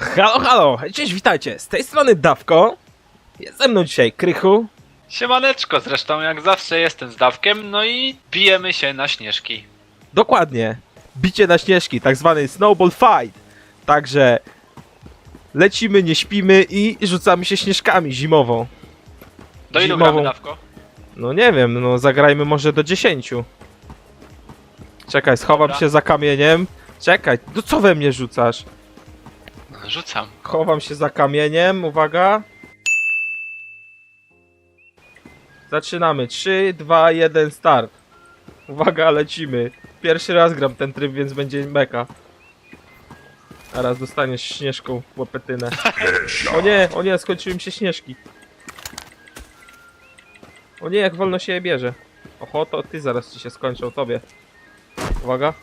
Halo, halo, cześć, witajcie, z tej strony Dawko, jest ze mną dzisiaj Krychu Siemaneczko, zresztą jak zawsze jestem z Dawkiem, no i bijemy się na śnieżki. Dokładnie, bicie na śnieżki, tak zwany snowball fight, także lecimy, nie śpimy i rzucamy się śnieżkami zimową. Do ilu Zimową. gramy, Dawko? No nie wiem, no zagrajmy może do 10. Czekaj, schowam Dobra. się za kamieniem. Czekaj, no co we mnie rzucasz? Rzucam. Chowam się za kamieniem, uwaga. Zaczynamy. 3, 2, 1, start. Uwaga, lecimy. Pierwszy raz gram ten tryb, więc będzie meka. A raz dostaniesz śnieżką w łepetynę. O nie, o nie, skończyły mi się śnieżki. O nie, jak wolno się je bierze. Oho, to ty zaraz ci się skończą, tobie. Uwaga.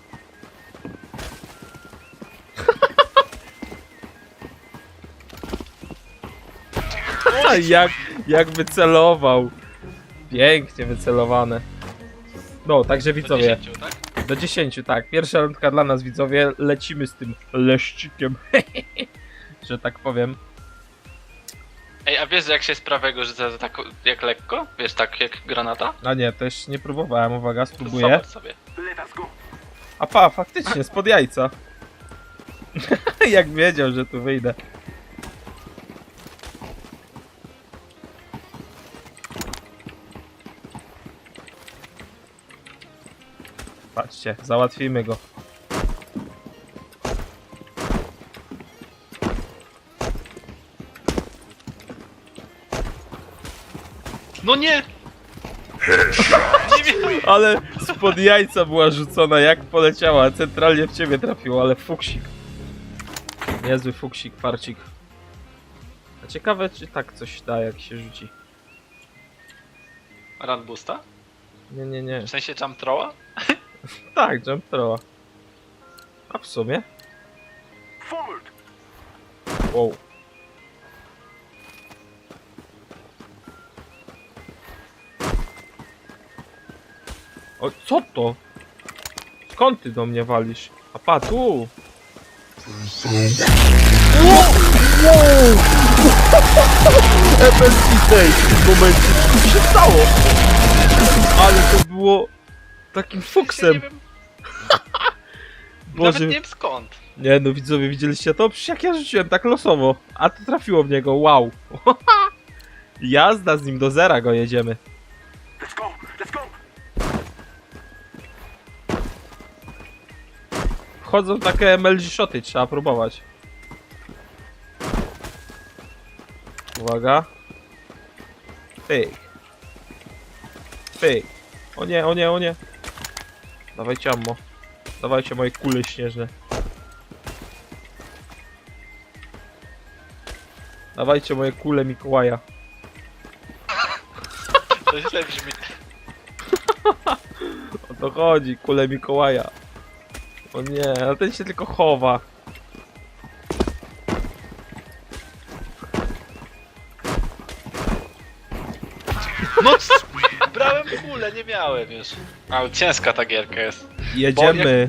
jak, jak wycelował. Pięknie wycelowane. No, także Do widzowie, 10, tak? do 10, tak. Pierwsza rundka dla nas widzowie, lecimy z tym leszczykiem. że tak powiem. Ej, a wiesz jak się z prawego rzuca to tak jak lekko? Wiesz, tak jak granata? A nie, też nie próbowałem, uwaga, To spróbuję. zobacz sobie. A pa, faktycznie, spod jajca. jak wiedział, że tu wyjdę. Patrzcie, załatwimy go. No nie! Ale spod jajca była rzucona, jak poleciała, centralnie w ciebie trafiło, ale fuksik. Niezły fuksik, farcik. A ciekawe, czy tak coś da, jak się rzuci. Run boosta? Nie, nie, nie. W sensie jump throwa? Tak, jump throwa. A w sumie? Wow. O, co to? Skąd ty do mnie walisz? A pa, tu! FSC tej momencie, co tu się stało? Ale to było takim Ja fuksem. nie wiem, Boże, nawet nie wiem skąd. nie no widzowie, widzieliście to? Przecież jak ja rzuciłem tak losowo, a to trafiło w niego, wow. Jazda z nim do zera go jedziemy. Wchodzą takie MLG shoty, trzeba próbować. Uwaga. Pyk. Pyk. O nie, o nie, o nie. Dawajcie ammo. Dawajcie moje kule śnieżne. Dawajcie moje kule Mikołaja. To źle brzmi. O to chodzi, kule Mikołaja. O nie, ale ten się tylko chowa. No brałem kulę, nie miałem już. A ciężka ta gierka jest. Jedziemy.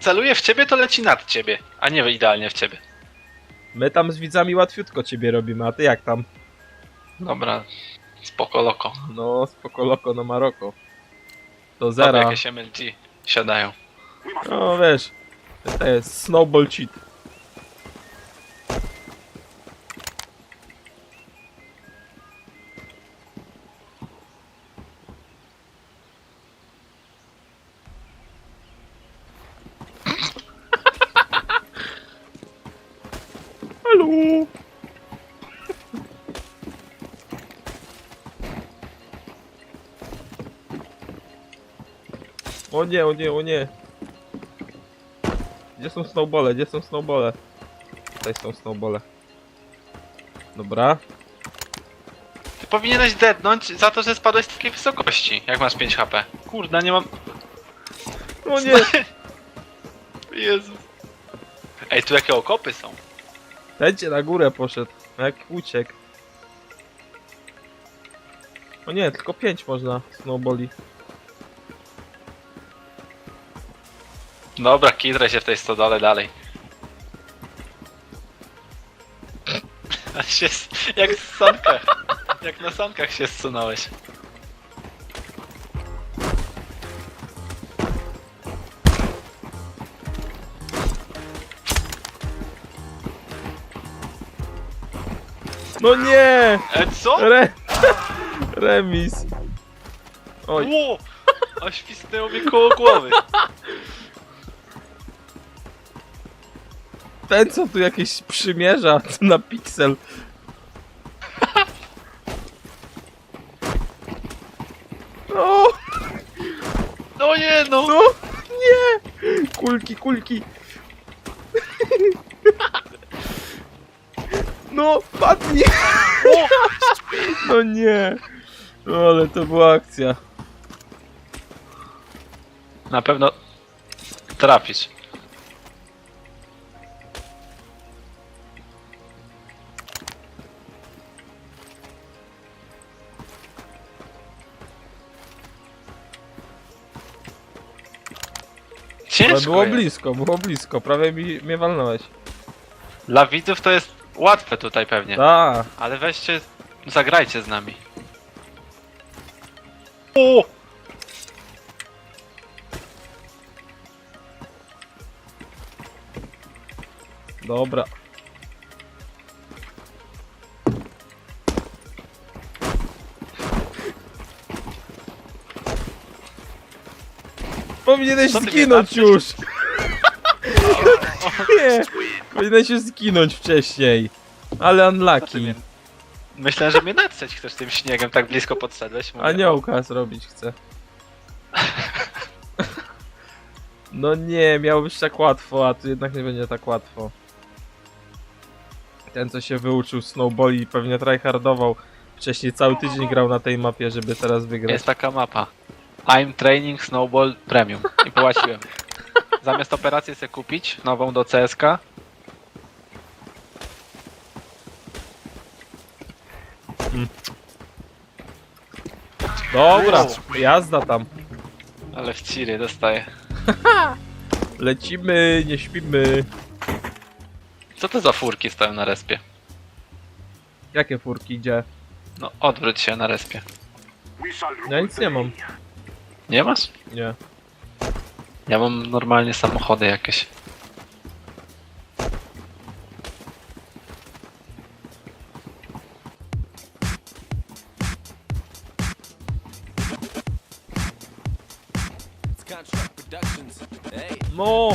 Celuję w ciebie, to leci nad ciebie, a nie idealnie w ciebie. My tam z widzami łatwiutko ciebie robimy, a ty jak tam? Dobra, spoko loko. No, spoko loko na Maroko. Do Dobra, zera. jakieś MLG siadają. No wiesz, to jest snowball cheat. O nie, o nie, o nie. Gdzie są snowbole? Gdzie są snowbole? Tutaj są snowbole. Dobra. Ty powinieneś deadnąć za to, że spadłeś z takiej wysokości, jak masz 5 HP. Kurde, nie mam... O nie! Jezu. Ej, tu jakie okopy są. Będzie na górę poszedł. Jak uciekł. O nie, tylko pięć można snowboli. Dobra, kitraj się w tej stodole dalej. A się, s- jak w sankach. Jak na sankach się zsunąłeś. No nie! E, co? Re... Remis. Oj, Ło! A świsnęło mi koło głowy. Ten co tu jakieś przymierza na piksel. O, No nie no! no, nie! Kulki, kulki. No, padnij! No nie! No ale to była akcja. Na pewno trafisz. Ale Ciężko było jest. blisko, było blisko. Prawie mi, mnie walnąłeś. Dla widzów to jest łatwe tutaj pewnie. Da. Ale weźcie, zagrajcie z nami. O! Dobra. Powinieneś Co ty mnie zginąć już! Nie! Powinieneś już zginąć wcześniej. Ale unlucky. Myślę, że mnie natrzeć chcesz tym śniegiem, tak blisko podszedłeś. Mówię, Aniołka zrobić chcę. No nie, miało być tak łatwo, a tu jednak nie będzie tak łatwo. Ten co się wyuczył snowballi pewnie tryhardował. Wcześniej cały tydzień grał na tej mapie, żeby teraz wygrać. Jest taka mapa. I'm Training Snowball Premium. I płaciłem. Zamiast operacji sobie kupić nową do CSK. Dobra, Wow. jazda tam. Ale w ciry dostaję. Lecimy, nie śpimy. Co to za furki stoją na respie? Jakie furki idzie? No odwróć się na respie. Ja nic nie mam. Nie masz? Nie. Ja mam normalnie samochody jakieś. It's Construct Productions. Hey. No!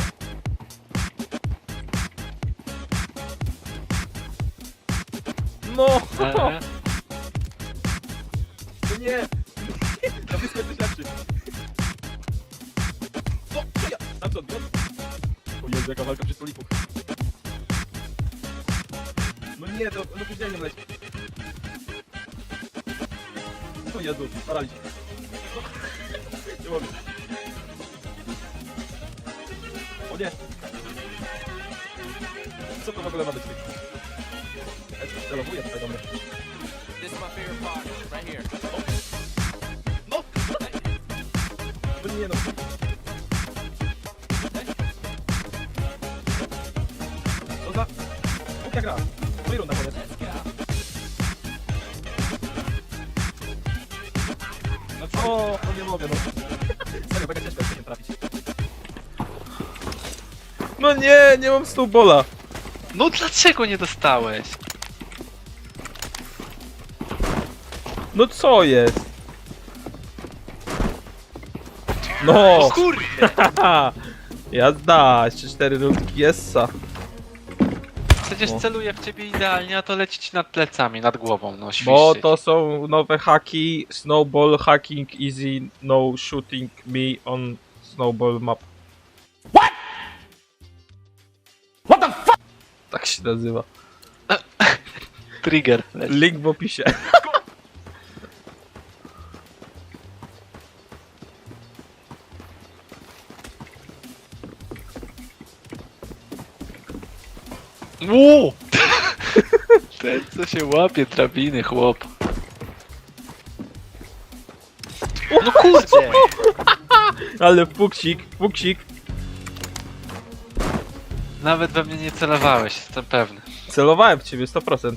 Nie, to no później leci. O Jezu, paraliż. Nie mogę. O nie! Co to w ogóle ma być? Celowuję tutaj do mnie. This is my favorite part, right here. No! No nie no. Co za... Głupia gra. Druga runda koniec. No co? No nie mogę no. Serio, mega ciężko jest nie trafić. No nie, nie mam snowballa. No dlaczego nie dostałeś? No co jest? No! kurde! Haha! Jazda! Jeszcze cztery rundki jessa. Przecież No. celuję w ciebie idealnie, a to leci ci nad plecami, nad głową, no Bo świszczyć. to są nowe haki, snowball hacking easy, no shooting me on snowball map. What? What the fuck? Tak się nazywa. Trigger. leci. Link w opisie. Ło! Ten co się łapie drabiny, chłop. No kurde! Ale fuksik, fuksik. Nawet we mnie nie celowałeś, jestem pewny. Celowałem w ciebie 100%.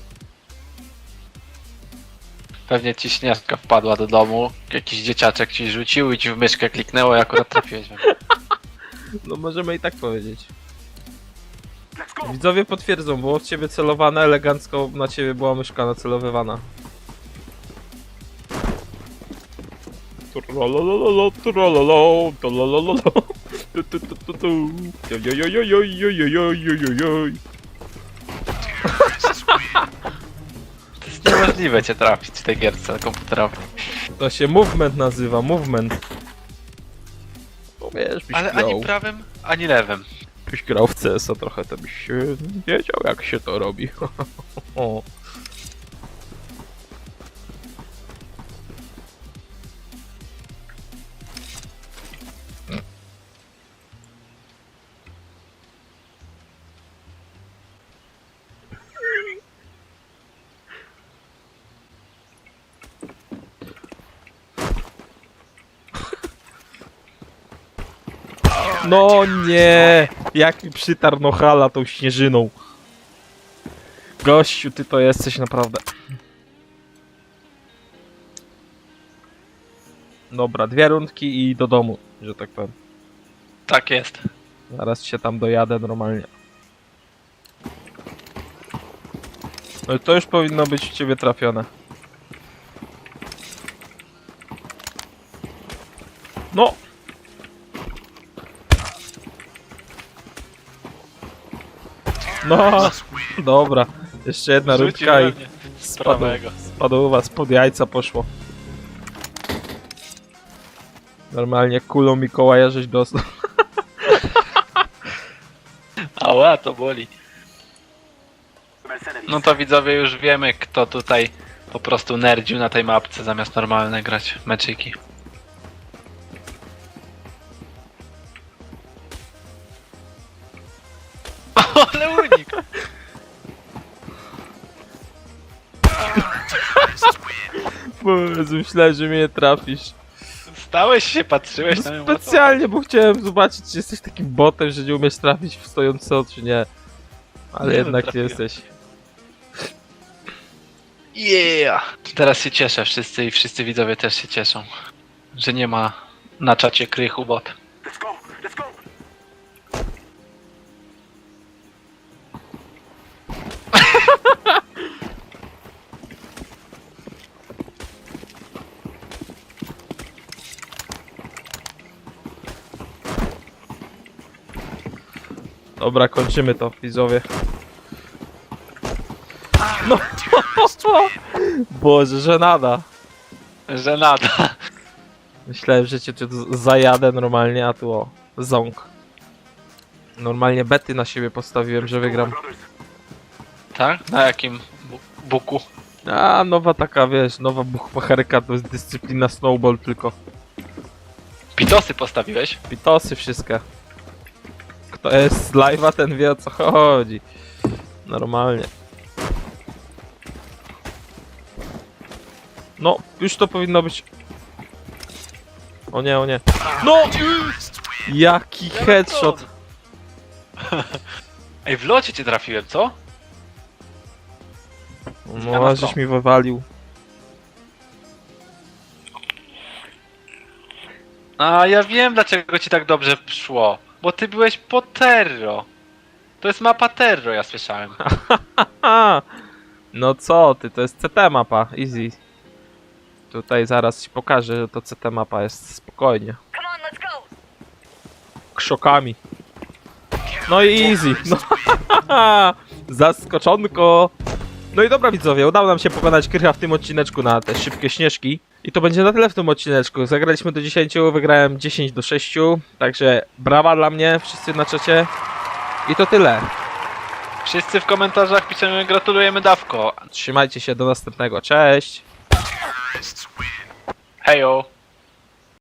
Pewnie ci śnieżka wpadła do domu, jakiś dzieciaczek ci rzucił i ci w myszkę kliknęło i akurat trafiłeś. we mnie. No możemy i tak powiedzieć. Widzowie potwierdzą, było w ciebie celowane, elegancko na ciebie była myszka nacelowywana. Trolololo, trololo, trolololo. Tu, tu, tu, tu, tu. Jojojojojojojojojojoj. To jest niemożliwe cię trafić w tej gierce komputerowej. To się movement nazywa, movement. No wiesz, byś Ale grał, ani prawym, ani lewym. Byś grał w CS-a trochę, to byś e, wiedział jak się to robi. No nie! Jak mi przytarł Nohala tą śnieżyną. Gościu, ty to jesteś naprawdę. Dobra, dwie rundki i do domu, że tak powiem. Tak jest. Zaraz się tam dojadę normalnie. No i to już powinno być w ciebie trafione. No! No! Dobra, jeszcze jedna Rzucił we i mnie z spadł, prawego. spadł u was pod jajca poszło. Normalnie kulą Mikołaja żeś dostał. Ała, to boli. No to widzowie już wiemy, kto tutaj po prostu nerdził na tej mapce zamiast normalne grać meczyki. Myślałem, że mnie nie trafisz. Stałeś się, patrzyłeś na No mnie. specjalnie, bo chciałem zobaczyć, czy jesteś takim botem, że nie umiesz trafić w stojąco, czy nie. Ale Nie, jednak nie trafiłem. jesteś. Yeah! Teraz się cieszę, wszyscy i wszyscy widzowie też się cieszą, że nie ma na czacie krychu bot. Dobra, kończymy to, widzowie. No! Boże, żenada. Że nada. Myślałem, że cię tu zajadę normalnie, a tu o, ząg. Normalnie bety na siebie postawiłem, że wygram. Tak? Na jakim bu buku? A, nowa taka, wiesz, nowa buchpacharka to jest dyscyplina snowball tylko. Pitosy postawiłeś? Pitosy wszystkie. Kto jest z live'a, ten wie o co chodzi. Normalnie. No, już to powinno być... O nie, o nie. No! Jaki headshot! Ej, w locie cię trafiłem, co? No, a żeś mi wywalił. A ja wiem dlaczego ci tak dobrze szło. Bo ty byłeś po Terro. To jest mapa Terro, ja słyszałem. No co ty, to jest CT mapa, easy. Tutaj zaraz ci pokażę, że to CT mapa jest spokojnie. Come on, let's go. Krzokami. No i easy, no zaskoczonko. No i dobra widzowie, udało nam się pokonać Krycha w tym odcineczku na te szybkie śnieżki. I to będzie na tyle w tym odcineczku. Zagraliśmy do 10, wygrałem 10 do 6, także brawa dla mnie, wszyscy na czacie. I to tyle. Wszyscy w komentarzach piszemy gratulujemy Dawko. Trzymajcie się, do następnego, cześć! Hejo.